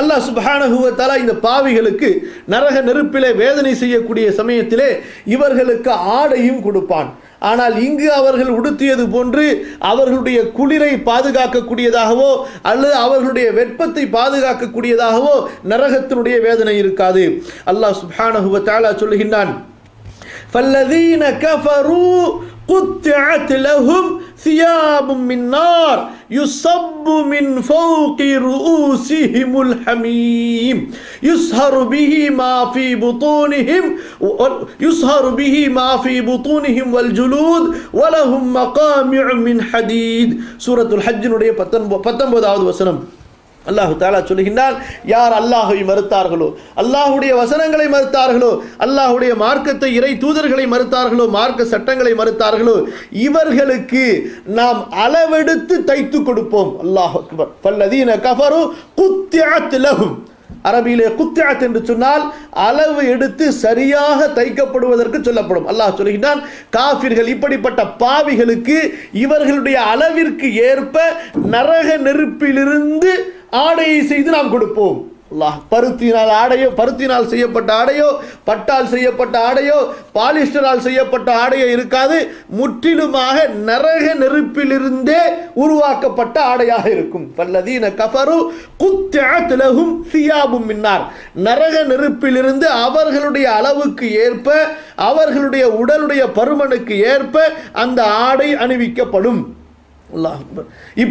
அல்லாஹ் சுபஹானகுவத்தாலா இந்த பாவிகளுக்கு நரக நெருப்பிலே வேதனை செய்யக்கூடிய சமயத்திலே இவர்களுக்கு ஆடையும் கொடுப்பான். ஆனால் இங்கு அவர்கள் உடுத்தியது போன்று அவர்களுடைய குளிரை பாதுகாக்கக்கூடியதாகவோ அல்லது அவர்களுடைய வெப்பத்தை பாதுகாக்கக்கூடியதாகவோ நரகத்தினுடைய வேதனை இருக்காது. அல்லாஹ் சுபஹானகுவத்தாலா சொல்லுகின்றான் قطعت لهم ثياب من نار يصب من فوق رؤوسهم الحميم. يسهر به ما في بطونهم يسهر به ما في بطونهم والجلود ولهم مقامع من حديد. سورة الحج 19 وسلم அல்லாஹு தாலா சொல்லுகின்றான் யார் அல்லாஹை மறுத்தார்களோ அல்லாஹுடைய வசனங்களை மறுத்தார்களோ அல்லாஹுடைய மார்க்கத்தை இறை தூதர்களை மறுத்தார்களோ மார்க்க சட்டங்களை மறுத்தார்களோ இவர்களுக்கு நாம் அளவெடுத்து தைத்து கொடுப்போம். அல்லாஹ் அக்பர். ஃபல்லதீன கஃபரு குத்தியத் லஹும். அரபியிலே குத்தியாத் என்று சொன்னால் அளவு எடுத்து சரியாக தைக்கப்படுவதற்கு சொல்லப்படும். அல்லாஹ் சொல்லுகின்றான் காஃபிர்கள் இப்படிப்பட்ட பாவிகளுக்கு இவர்களுடைய அளவிற்கு ஏற்ப நரக நெருப்பிலிருந்து ஆடையை செய்து நாம் கொடுப்போம். அல்லாஹ் பருத்தினால் ஆடையோ பருத்தினால் செய்யப்பட்ட ஆடையோ பட்டால் செய்யப்பட்ட ஆடையோ பாலிஸ்டரால் செய்யப்பட்ட ஆடையோ இருக்காது. முற்றிலுமாக நரக நெருப்பிலிருந்தே உருவாக்கப்பட்ட ஆடையாக இருக்கும். பல்லதீன கஃபரு குத்தியத் திலகும் சியாபும் மின்னார். நரக நெருப்பிலிருந்து அவர்களுடைய அளவுக்கு ஏற்ப அவர்களுடைய உடலுடைய பருமனுக்கு ஏற்ப அந்த ஆடை அணிவிக்கப்படும். அல்லாஹ் இப்